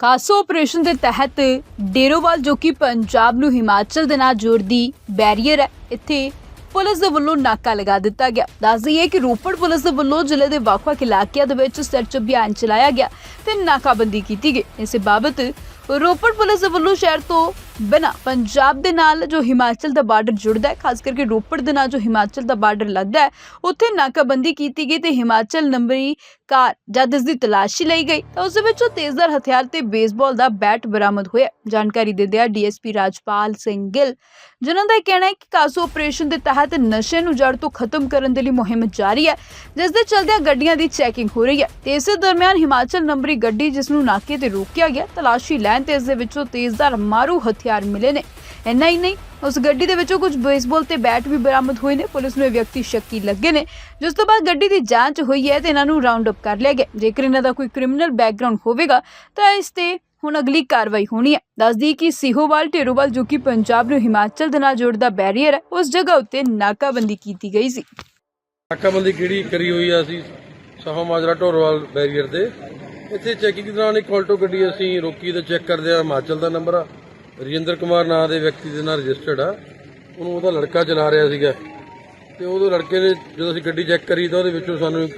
CASO operation ਦੇ ਤਹਿਤ ਡੇਰੋਵਾਲ, ਜੋ ਕਿ ਪੰਜਾਬ ਨੂੰ ਹਿਮਾਚਲ ਦੇ ਨਾਲ ਜੋੜਦੀ ਬੈਰੀਅਰ ਹੈ, ਇੱਥੇ ਪੁਲਿਸ ਦੇ ਵੱਲੋਂ ਨਾਕਾ ਲਗਾ ਦਿੱਤਾ ਗਿਆ। ਦੱਸ ਦਈਏ ਕਿ ਰੋਪੜ ਪੁਲਿਸ ਦੇ ਵੱਲੋਂ ਜ਼ਿਲ੍ਹੇ ਦੇ ਵੱਖ-ਵੱਖ ਇਲਾਕਿਆਂ ਦੇ ਵਿੱਚ ਸਰਚ ਅਭਿਆਨ ਚਲਾਇਆ ਗਿਆ ਤੇ ਨਾਕਾਬੰਦੀ ਕੀਤੀ ਗਈ। ਇਸੇ ਬਾਬਤ ਰੋਪੜ ਪੁਲਿਸ ਦੇ ਵੱਲੋਂ ਸ਼ਹਿਰ ਤੋਂ ਬਿਨਾਂ ਪੰਜਾਬ ਦੇ ਨਾਲ ਜੋ ਹਿਮਾਚਲ ਦਾ ਬਾਰਡਰ ਜੁੜਦਾ ਹੈ, ਖਾਸ ਕਰਕੇ ਰੋਪੜ ਦੇ ਨਾਲ ਜੋ ਹਿਮਾਚਲ ਦਾ ਬਾਰਡਰ ਲੱਗਦਾ ਹੈ, ਉੱਥੇ ਨਾਕਾਬੰਦੀ ਕੀਤੀ ਗਈ ਤੇ ਹਿਮਾਚਲ ਨੰਬਰੀ ਕਾਰ ਜਦ ਇਸ ਦੀ ਤਲਾਸ਼ੀ ਲਈ ਗਈ, ਤਾਂ ਉਸ ਦੇ ਵਿੱਚੋਂ ਤੇਜ਼ਧਾਰ ਹਥਿਆਰ ਤੇ ਬੇਸਬਾਲ ਦਾ ਬੈਟ ਬਰਾਮਦ ਹੋਇਆ ਜਾਣਕਾਰੀ ਦਿੰਦਿਆਂ ਡੀਐਸਪੀ ਰਾਜਪਾਲ ਸਿੰਘ ਗਿੱਲ, ਜਿਨ੍ਹਾਂ ਦਾ ਇਹ ਕਹਿਣਾ ਹੈ ਕਿ ਕਾਸੂ ਆਪਰੇਸ਼ਨ ਦੇ ਤਹਿਤ ਨਸ਼ੇ ਨੂੰ ਜੜ ਤੋਂ ਖਤਮ ਕਰਨ ਦੇ ਲਈ ਮੁਹਿੰਮ ਜਾਰੀ ਹੈ, ਜਿਸ ਦੇ ਚਲਦਿਆਂ ਗੱਡੀਆਂ ਦੀ ਚੈਕਿੰਗ ਹੋ ਰਹੀ ਹੈ। ਤੇ ਇਸੇ ਦਰਮਿਆਨ ਹਿਮਾਚਲ ਨੰਬਰੀ ਗੱਡੀ ਜਿਸ ਨੂੰ ਨਾਕੇ ਤੇ ਰੋਕਿਆ ਗਿਆ, ਤਲਾਸ਼ੀ ਲੈਣ ਤੇ ਇਸ ਦੇ ਵਿੱਚੋਂ ਤੇਜ਼ਧਾਰ ਮਾਰੂ ਹਥਿਆਰ ਮਿਲੇ ਨੇ। ਇੰਨਾ ਹੀ ਨਹੀਂ, ਉਸ ਗੱਡੀ ਦੇ ਵਿੱਚੋਂ ਕੁਝ ਬੇਸਬਾਲ ਤੇ ਬੈਟ ਵੀ ਬਰਾਮਦ ਹੋਏ ਨੇ। ਪੁਲਿਸ ਨੂੰ ਇਹ ਵਿਅਕਤੀ ਸ਼ੱਕੀ ਲੱਗੇ ਨੇ। ਜਿਸ ਤੋਂ ਬਾਅਦ ਗੱਡੀ ਦੀ ਜਾਂਚ ਹੋਈ ਹੈ ਤੇ ਇਹਨਾਂ ਨੂੰ ਰਾਉਂਡ ਅਪ ਕਰ ਲਿਆ ਗਿਆ। ਜੇਕਰ ਇਹਨਾਂ ਦਾ ਕੋਈ ਕ੍ਰਿਮੀਨਲ ਬੈਕਗ੍ਰਾਉਂਡ ਹੋਵੇਗਾ, ਤਾਂ ਇਸ ਤੇ ਹੁਣ ਅਗਲੀ ਕਾਰਵਾਈ ਹੋਣੀ ਹੈ। ਦੱਸਦੀ ਕਿ ਸਿਹੋਵਾਲ, ਢੇਰੋਵਾਲ, ਜੋ ਕਿ ਪੰਜਾਬ ਨੂੰ ਹਿਮਾਚਲ ਦੇ ਨਾਲ ਜੋੜਦਾ ਬੈਰੀਅਰ ਹੈ, ਉਸ ਜਗ੍ਹਾ ਉੱਤੇ ਨਾਕਾਬੰਦੀ ਕੀਤੀ ਗਈ ਸੀ। ਨਾਕਾਬੰਦੀ ਕਿਹੜੀ ਕਰੀ ਹੋਈ ਆ ਅਸੀਂ? ਸਾਹਾ ਮਾਜਰਾ ਢੋਰਵਾਲ ਬੈਰੀਅਰ ਤੇ। ਇੱਥੇ ਚੈਕਿੰਗ ਦੌਰਾਨ ਇੱਕ ਆਲਟੋ ਗੱਡੀ ਅਸੀਂ ਰੋਕੀ ਤੇ ਚੈੱਕ ਕਰਦੇ ਆ। ਹਿਮਾਚਲ ਦਾ ਨੰਬਰ ਆ। ਰਜਿੰਦਰ ਕੁਮਾਰ ਨਾਂ ਦੇ ਵਿਅਕਤੀ ਦੇ ਨਾਲ ਰਜਿਸਟਰਡ ਆ। ਉਹਨੂੰ ਉਹਦਾ ਲੜਕਾ ਚਲਾ ਰਿਹਾ ਸੀਗਾ। ਤੇ ਉਹਦੇ ਲੜਕੇ ਨੇ ਜਦੋਂ ਅਸੀਂ ਗੱਡੀ ਚੈੱਕ ਕਰੀ ਤਾਂ ਉਹਦੇ ਵਿੱਚੋਂ ਸਾਨੂੰ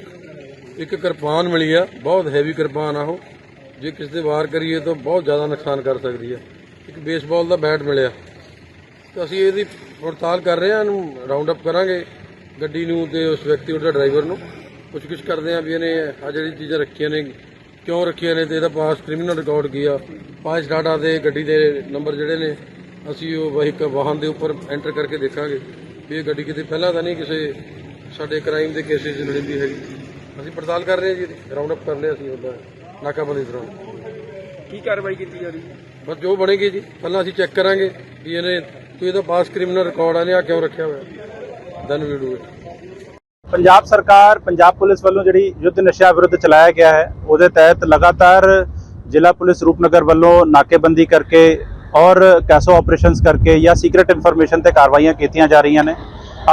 ਇੱਕ- ਕਿਰਪਾਨ ਮਿਲੀ ਆ। ਬਹੁਤ ਹੈਵੀ ਕਿਰਪਾਨ ਆ ਉਹ। ਜੇ ਕਿਸੇ ਦੇ ਵਾਰ ਕਰੀਏ ਤਾਂ ਬਹੁਤ ਜ਼ਿਆਦਾ ਨੁਕਸਾਨ ਕਰ ਸਕਦੀ ਆ। ਇੱਕ ਬੇਸਬਾਲ ਦਾ ਬੈਟ ਮਿਲਿਆ। ਤਾਂ ਅਸੀਂ ਇਹਦੀ ਪੜਤਾਲ ਕਰ ਰਹੇ ਹਾਂ ਇਹਨੂੰ ਰਾਉਂਡ ਅਪ ਕਰਾਂਗੇ ਗੱਡੀ ਨੂੰ ਤੇ ਉਸ ਵਿਅਕਤੀ ਉਹਦਾ ਡਰਾਈਵਰ ਨੂੰ। ਪੁੱਛਗਿੱਛ ਕਰਦੇ ਹਾਂ ਵੀ ਇਹਨੇ ਆ ਜਿਹੜੀ ਚੀਜ਼ਾਂ ਰੱਖੀਆਂ ਨੇ ਕਿਉਂ ਰੱਖੀਆਂ ਨੇ ਤੇ ਇਹਦਾ ਪਾਸ ਕ੍ਰਿਮੀਨਲ ਰਿਕਾਰਡ ਕੀ ਆ? ਪਾਸ ਡਾਟਾ ਦੇ ਗੱਡੀ ਦੇ ਨੰਬਰ ਜਿਹੜੇ ਨੇ ਅਸੀਂ ਉਹ ਵਹੀਕਲ ਵਾਹਨ ਦੇ ਉੱਪਰ ਐਂਟਰ ਕਰਕੇ ਦੇਖਾਂਗੇ ਵੀ ਇਹ ਗੱਡੀ ਕਿਤੇ ਪਹਿਲਾਂ ਤਾਂ ਨਹੀਂ ਕਿਸੇ ਸਾਡੇ ਕ੍ਰਾਈਮ ਦੇ ਕੇਸਿਸ 'ਚ ਲੜਿੰਦੀ ਹੈਗੀ। ਅਸੀਂ ਪੜਤਾਲ ਕਰ ਰਹੇ ਹਾਂ ਜੀ ਰਾਉਂਡ ਅਪ ਕਰ ਲਿਆ ਅਸੀਂ ਉਹਦਾ ਨਾਕਾਬੰਦੀ ਦੌਰਾਨ। ਕੀ ਕਾਰਵਾਈ ਕੀਤੀ ਜਾ ਰਹੀ? ਹੈ ਬਸ ਜੋ ਬਣੇਗੀ ਜੀ ਪਹਿਲਾਂ ਅਸੀਂ ਚੈੱਕ ਕਰਾਂਗੇ ਵੀ ਇਹਨੇ ਕੋਈ ਇਹਦਾ ਪਾਸ ਕ੍ਰਿਮੀਨਲ ਰਿਕਾਰਡ ਆ ਨੇ ਆ ਕਿਉਂ ਰੱਖਿਆ ਹੋਇਆ? Then we do it Punjab ਸਰਕਾਰ, ਪੰਜਾਬ ਪੁਲਿਸ ਵੱਲੋਂ ਜਿਹੜੀ ਯੁੱਧ ਨਸ਼ਾ ਵਿਰੁੱਧ ਚਲਾਇਆ ਗਿਆ ਹੈ, ਉਹਦੇ ਤਹਿਤ ਲਗਾਤਾਰ ਜ਼ਿਲ੍ਹਾ ਪੁਲਿਸ ਰੂਪਨਗਰ ਵੱਲੋਂ ਨਾਕੇਬੰਦੀ ਕਰਕੇ ਔਰ ਕੈਸੋ ਆਪਰੇਸ਼ਨਸ ਕਰਕੇ ਜਾਂ ਸੀਕ੍ਰੀਟ ਇਨਫੋਰਮੇਸ਼ਨ ਤੇ ਕਾਰਵਾਈਆਂ ਕੀਤੀਆਂ ਜਾ ਰਹੀਆਂ ਨੇ।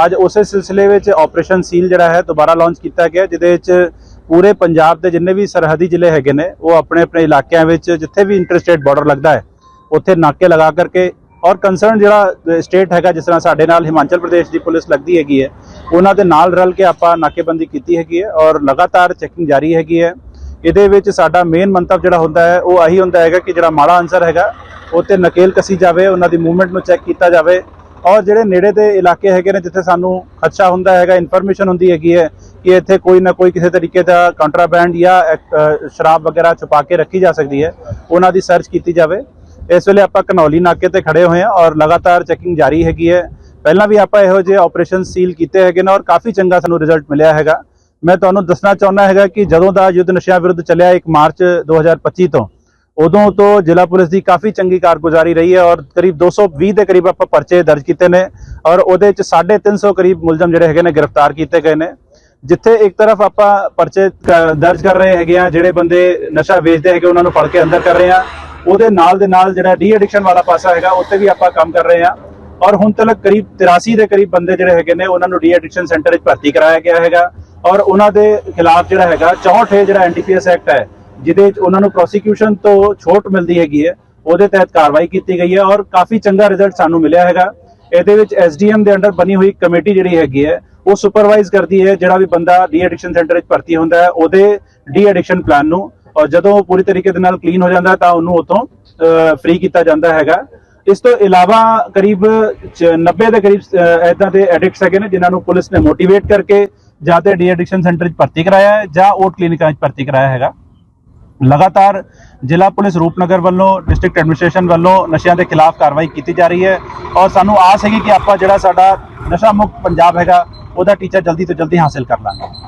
ਅੱਜ ਉਸੇ ਸਿਲਸਿਲੇ ਵਿੱਚ ਆਪਰੇਸ਼ਨ ਸੀਲ ਜਿਹੜਾ ਹੈ, ਦੁਬਾਰਾ ਲਾਂਚ ਕੀਤਾ ਗਿਆ, ਜਿਹਦੇ ਵਿੱਚ ਪੂਰੇ ਪੰਜਾਬ ਦੇ ਜਿੰਨੇ ਵੀ ਸਰਹੱਦੀ ਜ਼ਿਲ੍ਹੇ ਹੈਗੇ ਨੇ, ਉਹ ਆਪਣੇ ਆਪਣੇ ਇਲਾਕਿਆਂ ਵਿੱਚ ਜਿੱਥੇ ਵੀ ਇੰਟਰਸਟੇਟ ਬਾਰਡਰ ਲੱਗਦਾ ਹੈ, ਉੱਥੇ ਨਾਕੇ ਲਗਾ ਕਰਕੇ ਔਰ ਕੰਸਰਨ ਜਿਹੜਾ ਸਟੇਟ ਹੈਗਾ, ਜਿਸ ਤਰ੍ਹਾਂ ਸਾਡੇ ਨਾਲ ਹਿਮਾਚਲ ਪ੍ਰਦੇਸ਼ ਦੀ ਪੁਲਿਸ ਲੱਗਦੀ ਹੈਗੀ ਹੈ, ਉਹਨਾਂ ਦੇ ਨਾਲ ਰਲ ਕੇ ਆਪਾਂ ਨਾਕੇਬੰਦੀ ਕੀਤੀ ਹੈਗੀ ਹੈ ਔਰ ਲਗਾਤਾਰ ਚੈਕਿੰਗ ਜਾਰੀ ਹੈਗੀ ਹੈ। ਇਹਦੇ ਵਿੱਚ ਸਾਡਾ ਮੇਨ ਮੰਤਵ ਜਿਹੜਾ ਹੁੰਦਾ ਹੈ, ਉਹ ਆਹੀ ਹੁੰਦਾ ਹੈਗਾ ਕਿ ਜਿਹੜਾ ਮਾੜਾ ਅਨਸਰ ਹੈਗਾ, ਉਹ ਤੇ ਨਕੇਲ ਕਸੀ ਜਾਵੇ, ਉਹਨਾਂ ਦੀ ਮੂਵਮੈਂਟ ਨੂੰ ਚੈੱਕ ਕੀਤਾ ਜਾਵੇ। ਔਰ ਜਿਹੜੇ ਨੇੜੇ ਦੇ ਇਲਾਕੇ ਹੈਗੇ ਨੇ, ਜਿੱਥੇ ਸਾਨੂੰ ਖਦਸ਼ਾ ਹੁੰਦਾ ਹੈਗਾ ਇਨਫੋਰਮੇਸ਼ਨ ਹੁੰਦੀ ਹੈਗੀ ਹੈ ਕਿ ਇੱਥੇ ਕੋਈ ਨਾ ਕੋਈ ਕਿਸੇ ਤਰੀਕੇ ਦਾ ਕੰਟਰਾਬੈਂਡ ਜਾਂ ਸ਼ਰਾਬ ਵਗੈਰਾ ਛੁਪਾ ਕੇ ਰੱਖੀ ਜਾ ਸਕਦੀ ਹੈ, ਉਹਨਾਂ ਦੀ ਸਰਚ ਕੀਤੀ ਜਾਵੇ। ਇਸ ਵੇਲੇ ਆਪਾਂ ਕਨੌਲੀ ਨਾਕੇ ਤੇ ਖੜੇ ਹੋਏ ਹਾਂ ਔਰ ਲਗਾਤਾਰ ਚੈਕਿੰਗ ਜਾਰੀ ਹੈਗੀ ਹੈ। ਪਹਿਲਾਂ ਵੀ ਆਪਾਂ ਇਹੋ ਜਿਹੇ ਆਪਰੇਸ਼ਨ ਸੀਲ ਕੀਤੇ ਹੈਗੇ ਨੇ ਔਰ ਕਾਫੀ ਚੰਗਾ ਸਾਨੂੰ ਰਿਜ਼ਲਟ ਮਿਲਿਆ ਹੈਗਾ। ਮੈਂ ਤੁਹਾਨੂੰ ਦੱਸਣਾ ਚਾਹੁੰਦਾ ਹੈਗਾ ਕਿ ਜਦੋਂ ਦਾ ਯੁੱਧ ਨਸ਼ਿਆਂ ਵਿਰੁੱਧ ਚੱਲਿਆ 1 ਮਾਰਚ 2025 ਤੋਂ, ਉਦੋਂ ਤੋਂ ਜ਼ਿਲ੍ਹਾ ਪੁਲਿਸ ਦੀ ਕਾਫੀ ਚੰਗੀ ਕਾਰਗੁਜ਼ਾਰੀ ਰਹੀ ਹੈ ਔਰ ਕਰੀਬ 220 ਦੇ ਕਰੀਬ ਆਪਾਂ ਪਰਚੇ ਦਰਜ ਕੀਤੇ ਨੇ ਔਰ ਉਹਦੇ ਚ 350 ਕਰੀਬ ਮੁਲਜ਼ਮ ਜਿਹੜੇ ਹੈਗੇ ਨੇ ਗ੍ਰਿਫਤਾਰ ਕੀਤੇ ਗਏ ਨੇ। ਜਿੱਥੇ ਇੱਕ ਤਰਫ ਆਪਾਂ ਪਰਚੇ ਦਰਜ ਕਰ ਰਹੇ ਹੈਗੇ ਆ ਜਿਹੜੇ ਬੰਦੇ ਨਸ਼ਾ ਵੇਚਦੇ ਹੈਗੇ, ਉਹਨਾਂ ਨੂੰ ਫੜ ਕੇ ਅੰਦਰ ਕਰ ਰਹੇ ਆ ਉਹਦੇ ਨਾਲ ਦੇ ਨਾਲ ਜਿਹੜਾ ਡੀ ਐਡਿਕਸ਼ਨ ਵਾਲਾ ਪਾਸਾ ਹੈਗਾ ਉੱਤੇ ਵੀ ਆਪਾਂ ਕੰਮ ਕਰ ਰਹੇ ਹਾਂ। ਔਰ ਹੁਣ ਤੱਕ ਕਰੀਬ 83 ਦੇ ਕਰੀਬ ਬੰਦੇ ਜਿਹੜੇ ਹੈਗੇ ਨੇ, ਉਹਨਾਂ ਨੂੰ ਡੀ ਐਡਿਕਸ਼ਨ ਸੈਂਟਰ ਵਿੱਚ ਭਰਤੀ ਕਰਾਇਆ ਗਿਆ ਹੈਗਾ। ਔਰ ਉਹਨਾਂ ਦੇ ਖਿਲਾਫ ਜਿਹੜਾ ਹੈਗਾ 64 ਹੈ ਜਿਹੜਾ ਐਨਡੀਪੀਐਸ ਐਕਟ ਹੈ, ਜਿਹਦੇ ਵਿੱਚ ਉਹਨਾਂ ਨੂੰ ਪ੍ਰੋਸੀਕਿਊਸ਼ਨ ਤੋਂ ਛੋਟ ਮਿਲਦੀ ਹੈਗੀ ਹੈ, ਉਹਦੇ ਤਹਿਤ ਕਾਰਵਾਈ ਕੀਤੀ ਗਈ ਹੈ ਔਰ ਕਾਫੀ ਚੰਗਾ ਰਿਜ਼ਲਟ ਸਾਨੂੰ ਮਿਲਿਆ ਹੈਗਾ। ਇਹਦੇ ਵਿੱਚ ਐਸਡੀਐਮ ਦੇ ਅੰਡਰ ਬਣੀ ਹੋਈ ਕਮੇਟੀ ਜਿਹੜੀ ਹੈਗੀ ਹੈ, ਉਹ ਸੁਪਰਵਾਈਜ਼ ਕਰਦੀ ਹੈ ਜਿਹੜਾ ਵੀ ਬੰਦਾ ਡੀ ਐਡਿਕਸ਼ਨ ਸੈਂਟਰ ਵਿੱਚ ਭਰਤੀ ਹੁੰਦਾ ਹੈ, ਉਹਦੇ ਡੀ ਐਡਿਕਸ਼ਨ ਪਲਾਨ ਨੂੰ ਔਰ ਜਦੋਂ ਉਹ ਪੂਰੀ ਤਰੀਕੇ ਦੇ ਨਾਲ ਕਲੀਨ ਹੋ ਜਾਂਦਾ ਤਾਂ ਉਹਨੂੰ ਉਤੋਂ ਫ੍ਰੀ ਕੀਤਾ ਜਾਂਦਾ ਹੈਗਾ। ਇਸ ਤੋਂ ਇਲਾਵਾ ਕਰੀਬ ਚ- 90 ਦੇ ਕਰੀਬ ਐਦਾਂ ਦੇ ਐਡਿਕਟਸ ਹੈਗੇ ਨੇ, ਜਿਨ੍ਹਾਂ ਨੂੰ ਪੁਲਿਸ ਨੇ ਮੋਟੀਵੇਟ ਕਰਕੇ ਜਾਂ ਤੇ ਡੀ ਐਡਿਕਸ਼ਨ ਸੈਂਟਰ 'ਚ ਭਰਤੀ ਕਰਾਇਆ ਹੈ, ਜਾਂ ਉਹ ਕਲੀਨਿਕਾਂ 'ਚ ਭਰਤੀ ਕਰਾਇਆ ਹੈਗਾ। ਲਗਾਤਾਰ ਜ਼ਿਲ੍ਹਾ ਪੁਲਿਸ ਰੂਪਨਗਰ ਵੱਲੋਂ ਡਿਸਟ੍ਰਿਕਟ ਐਡਮਿਨਿਸਟ੍ਰੇਸ਼ਨ ਵੱਲੋਂ ਨਸ਼ਿਆਂ ਦੇ ਖਿਲਾਫ ਕਾਰਵਾਈ ਕੀਤੀ ਜਾ ਰਹੀ ਹੈ। ਔਰ ਸਾਨੂੰ ਆਸ ਹੈਗੀ ਕਿ ਆਪਾਂ ਜਿਹੜਾ ਸਾਡਾ ਨਸ਼ਾ ਮੁਕਤ ਪੰਜਾਬ ਹੈਗਾ, ਉਹਦਾ ਟੀਚਾ ਜਲਦੀ ਤੋਂ ਜਲਦੀ ਹਾਸਲ ਕਰ ਲਾਂਗੇ।